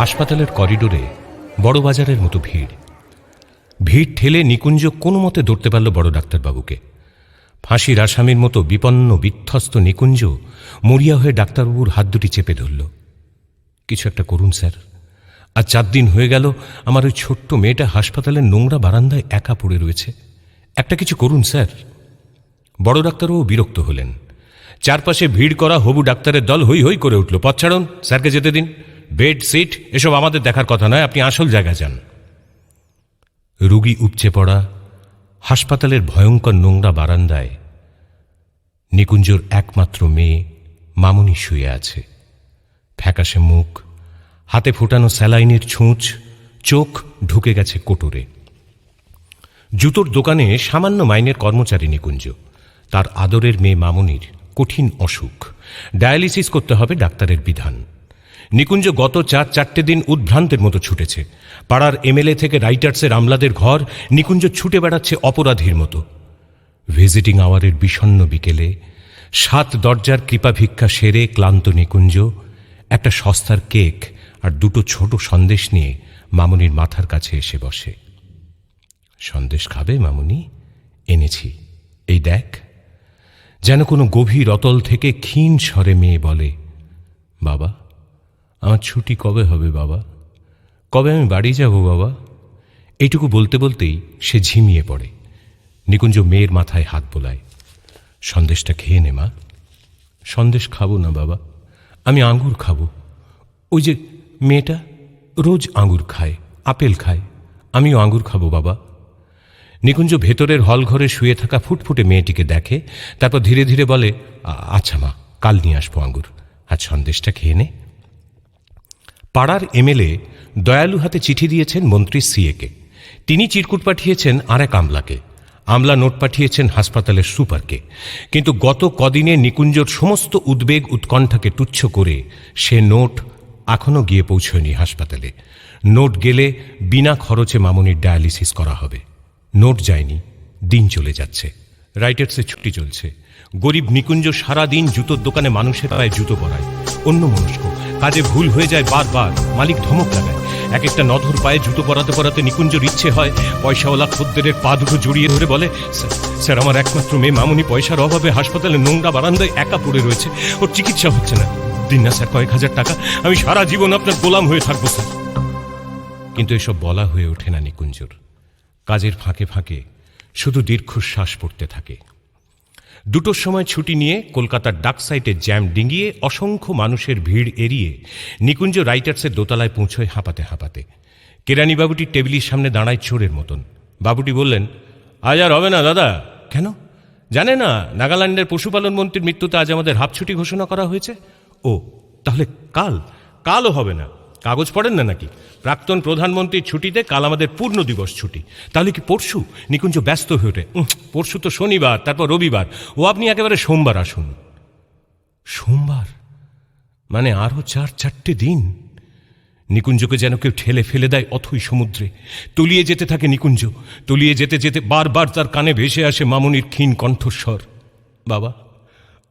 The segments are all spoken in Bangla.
হাসপাতালের করিডোরে বড় বাজারের মতো ভিড়। ভিড় ঠেলে নিকুঞ্জ কোনো মতে ধরতে পারল বড় ডাক্তারবাবুকে। ফাঁসির আসামির মতো বিপন্ন, বিধ্বস্ত নিকুঞ্জ মরিয়া হয়ে ডাক্তারবাবুর হাত দুটি চেপে ধরল। কিছু একটা করুন, স্যার। আর চার দিন হয়ে গেল, আমার ওই ছোট্ট মেয়েটা হাসপাতালের নোংরা বারান্দায় একা পড়ে রয়েছে। একটা কিছু করুন, স্যার। বড় ডাক্তারবাবু বিরক্ত হলেন। চারপাশে ভিড় করা হবু ডাক্তারের দল হই হই করে উঠল। পথ ছাড়ুন, স্যারকে যেতে দিন। বেড সিট, এসব আমাদের দেখার কথা নয়, আপনি আসল জায়গায় যান। রুগী উপচে পড়া, হাসপাতালের ভয়ঙ্কর নোংরা বারান্দায় নিকুঞ্জর একমাত্র মেয়ে মামুনি শুয়ে আছে। ফ্যাকাশে মুখ, হাতে ফোটানো স্যালাইনের ছুঁচ, চোখ ঢুকে গেছে কোটরে। জুতোর দোকানে সামান্য মাইনের কর্মচারী নিকুঞ্জ, তার আদরের মেয়ে মামুনির কঠিন অসুখ। ডায়ালিসিস করতে হবে ডাক্তারের বিধান। নিকুঞ্জ গত চার চারটে দিন উদ্ভ্রান্তের মতো ছুটেছে। পাড়ার এমএলএ থেকে রাইটার্সের আমলাদের ঘর নিকুঞ্জ ছুটে বেড়াচ্ছে অপরাধীর মতো। ভিজিটিং আওয়ারের বিষণ্ন বিকেলে সাত দরজার কৃপা ভিক্ষা সেরে ক্লান্ত নিকুঞ্জ, একটা সস্তার কেক আর দুটো ছোট সন্দেশ নিয়ে মামুনির মাথার কাছে এসে বসে। সন্দেশ খাবে মামুনি? এনেছি। এই দেখ। যেন কোনো গভীর অতল থেকে ক্ষীণ স্বরে মেয়ে বলে, বাবা আমার ছুটি কবে হবে, বাবা? কবে আমি বাড়ি যাব, বাবা? এইটুকু বলতে বলতেই সে ঝিমিয়ে পড়ে। নিকুঞ্জ মেয়ের মাথায় হাত বোলায়। সন্দেশটা খেয়ে নে, মা। সন্দেশ খাব না, বাবা। আমি আঙ্গুর খাব। ওই যে মেয়েটা রোজ আঙ্গুর খায়, আপেল খায়। আমিও আঙ্গুর খাব, বাবা। নিকুঞ্জ ভেতরের হল ঘরে শুয়ে থাকা ফুটফুটে মেয়েটিকে দেখে, তারপর ধীরে ধীরে বলে আচ্ছা মা, কাল নিয়ে আসব আঙ্গুর। আর সন্দেশটা খেয়ে নে। পাড়ার এমএলএ দয়ালু হাতে চিঠি দিয়েছেন মন্ত্রী সিএকে। তিনি চিরকুট পাঠিয়েছেন আর এক আমলাকে। আমলা নোট পাঠিয়েছেন হাসপাতালের সুপারকে। কিন্তু গত কদিনে নিকুঞ্জর সমস্ত উদ্বেগ উৎকণ্ঠাকে তুচ্ছ করে সে নোট এখনও গিয়ে পৌঁছয়নি হাসপাতালে। নোট গেলে বিনা খরচে মামুনির ডায়ালিসিস করা হবে। নোট যায়নি, দিন চলে যাচ্ছে। রাইটার্সের ছুটি চলছে। গরিব নিকুঞ্জ সারা দিন জুতোর দোকানে মানুষের পায়ে জুতো পরায়। অন্য মনস্ক কাজে ভুল হয়ে যায় বারবার। মালিক ধমক লাগায় এক একটা নধর পায়ে জুতো পরাতে পরাতে নিকুঞ্জর ইচ্ছে হয়। পয়সাওয়ালা খদ্দের পা দুটো জড়িয়ে ধরে বলে "স্যার, আমার একমাত্র মেয়ে মামুনি পয়সার অভাবে হাসপাতালে নোংরা বারান্দায় একা পড়ে রয়েছে। ওর চিকিৎসা হচ্ছে না। দিন না স্যার কয়েক হাজার টাকা। আমি সারা জীবন আপনার গোলাম হয়ে থাকব স্যার। কিন্তু এসব বলা হয়ে ওঠে না নিকুঞ্জর। কাজের ফাঁকে ফাঁকে শুধু দীর্ঘশ্বাস পড়তে থাকে। দুটোর সময় ছুটি নিয়ে কলকাতার ডাক সাইটে জ্যাম ডিঙিয়ে অসংখ্য মানুষের ভিড় এড়িয়ে নিকুঞ্জ রাইটার্সের দোতলায় পৌঁছয় হাঁপাতে হাঁপাতে। কেরানি বাবুটির টেবিলের সামনে দাঁড়ায় চোরের মতন। বাবুটি বললেন, আজ আর হবে না দাদা। কেন? জানে না, নাগাল্যান্ডের পশুপালন মন্ত্রীর মৃত্যুতে আজ আমাদের হাফ ছুটি ঘোষণা করা হয়েছে। ও, তাহলে কাল? কালও হবে না। কাগজ পড়েন না নাকি? প্রাক্তন প্রধানমন্ত্রীর ছুটিতে কাল আমাদের পূর্ণ দিবস ছুটি। তাহলে কি পরশু? নিকুঞ্জ ব্যস্ত হয়ে ওঠে। পরশু তো শনিবার, তারপর রবিবার। ও আপনি একেবারে সোমবার আসুন। সোমবার? মানে আরও চার, চারটে দিন? নিকুঞ্জকে যেন কেউ ঠেলে ফেলে দেয় অথই সমুদ্রে। তলিয়ে যেতে থাকে নিকুঞ্জ। তলিয়ে যেতে যেতে বারবার তার কানে ভেসে আসে মামুনির ক্ষীণ কণ্ঠস্বর। বাবা,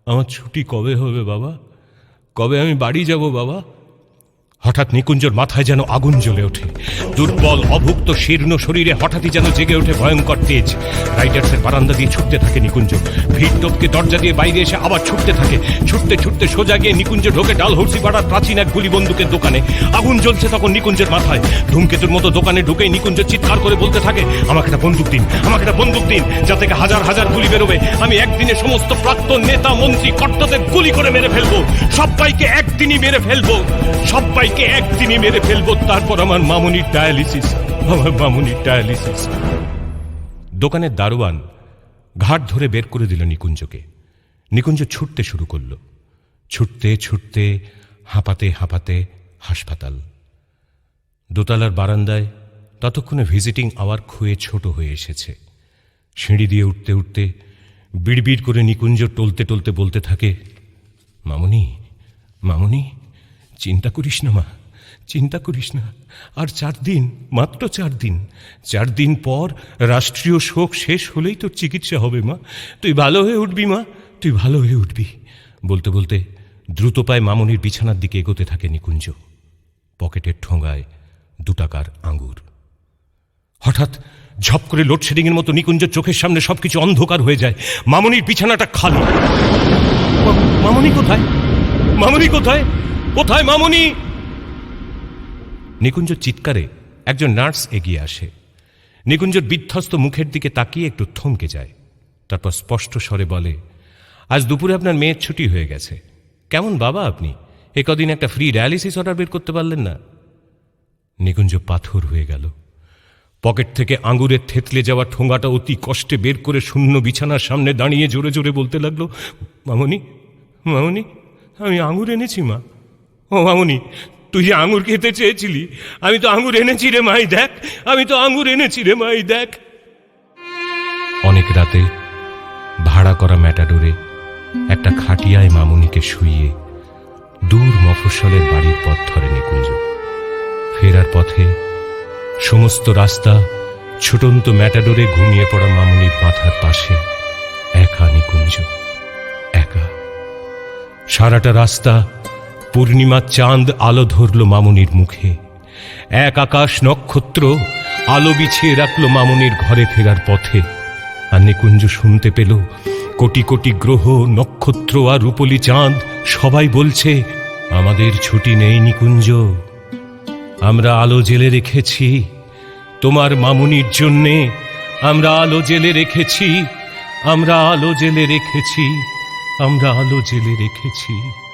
আমার ছুটি কবে হবে বাবা? কবে আমি বাড়ি যাব বাবা? হঠাৎ নিকুঞ্জর মাথায় যেন আগুন জ্বলে ওঠে। দুর্বল, অভুক্ত, শীর্ণ শরীরে হঠাৎই যেন জেগে ওঠে ভয়ঙ্কর তেজ। রাইডার্সের বারান্দা দিয়ে ছুটতে থাকে নিকুঞ্জ। ভিড় টপকে দরজা দিয়ে বাইরে এসে আবার ছুটতে থাকে। ছুটতে ছুটতে সোজা গিয়ে নিকুঞ্জ ঢোকে ডালহর্সি পাড়ার প্রাচীন এক গুলি বন্দুকের দোকানে। আগুন জ্বলছে তখন নিকুঞ্জের মাথায়। ধূমকেতুর মতো দোকানে ঢুকে নিকুঞ্জ চিৎকার করে বলতে থাকে, আমাকে একটা বন্দুক দিন, আমাকে একটা বন্দুক দিন যা থেকে হাজার হাজার গুলি বেরোবে। আমি একদিনে সমস্ত প্রাক্তন নেতা, মন্ত্রী, কর্তাদের গুলি করে মেরে ফেলব। সবাইকে একদিনই মেরে ফেলব। সবাইকে একদিনই মেরে ফেলব, তারপর আমার মামুনির ডায়ালিসিস, আমার মামুনির ডায়ালিসিস। দোকানের দারোয়ান ঘাট ধরে বের করে দিল নিকুঞ্জকে। নিকুঞ্জ ছুটতে শুরু করল। ছুটতে ছুটতে, হাঁপাতে হাঁপাতে হাসপাতাল। দোতলার বারান্দায় ততক্ষণে ভিজিটিং আওয়ার খুয়ে ছোট হয়ে এসেছে। সিঁড়ি দিয়ে উঠতে উঠতে বিড়বিড় করে নিকুঞ্জ টলতে টলতে বলতে থাকে, মামুনি মামুনি চিন্তা করিস না, মা, চিন্তা করিস না। আর চার দিন, মাত্র চার দিন চার দিন পর রাষ্ট্রীয় শোক শেষ হলেই তোর চিকিৎসা হবে, মা। তুই ভালো হয়ে উঠবি, মা, তুই ভালো হয়ে উঠবি। বলতে বলতে দ্রুত পায়ে মামনির বিছানার দিকে এগোতে থাকে নিকুঞ্জ। পকেটের ঠোঙায় দু টাকার আঙ্গুর। হঠাৎ ঝপ করে লোডশেডিং এর মতো নিকুঞ্জ চোখের সামনে সবকিছু অন্ধকার হয়ে যায়। মামনির বিছানাটা খালি। মামনি কোথায়? মামনি কোথায়? কোথায় মামনি? নিকুঞ্জ চিৎকারে একজন নার্স এগিয়ে আসে। নিকুঞ্জর বিধ্বস্ত মুখের দিকে তাকিয়ে একটু থমকে যায়। তারপর স্পষ্ট স্বরে বলে, আজ দুপুরে আপনার মেয়ের ছুটি হয়ে গেছে। কেমন বাবা আপনি? এ কদিন একটা ফ্রি ডায়ালিসিস অর্ডার বের করতে পারলেন না? নিকুঞ্জ পাথর হয়ে গেল। পকেট থেকে আঙুরের থেতলে যাওয়া ঠোঙাটা অতি কষ্টে বের করে শূন্য বিছানার সামনে দাঁড়িয়ে জোরে জোরে বলতে লাগল, মামনি মামনি, আমি আঙুর এনেছি, মা। ও মামুনি, তুই যে আঙুর খেতে চেয়েছিলি, আমি তো আঙুর এনেছি রে মাই, দেখ, আমি তো আঙুর এনেছি রে মাই, দেখ। অনেক রাতে ভাড়া করা ম্যাটাডোরে একটা খাটিয়ায় মামুনিকে শুইয়ে দূর মফস্বলের বাড়ির পথ ধরে নিকুঞ্জ। ফেরার পথে সমস্ত রাস্তা ছুটন্ত ম্যাটাডোরে ঘুমিয়ে পড়া মামুনির মাথার পাশে একা নিকুঞ্জ, একা। সারাটা রাস্তা পূর্ণিমার চাঁদ আলো ধরল মামুনির মুখে। এক আকাশ নক্ষত্র আলো বিছিয়ে রাখল মামুনির ঘরে ফেরার পথে। আর নিকুঞ্জ শুনতে পেল, কোটি কোটি গ্রহ, নক্ষত্র আর রূপলি চাঁদ, সবাই বলছে, আমাদের ছুটি নেই নিকুঞ্জ। আমরা আলো জেলে রেখেছি। তোমার মামুনির জন্যে আমরা আলো জেলে রেখেছি। আমরা আলো জেলে রেখেছি। আমরা আলো জেলে রেখেছি।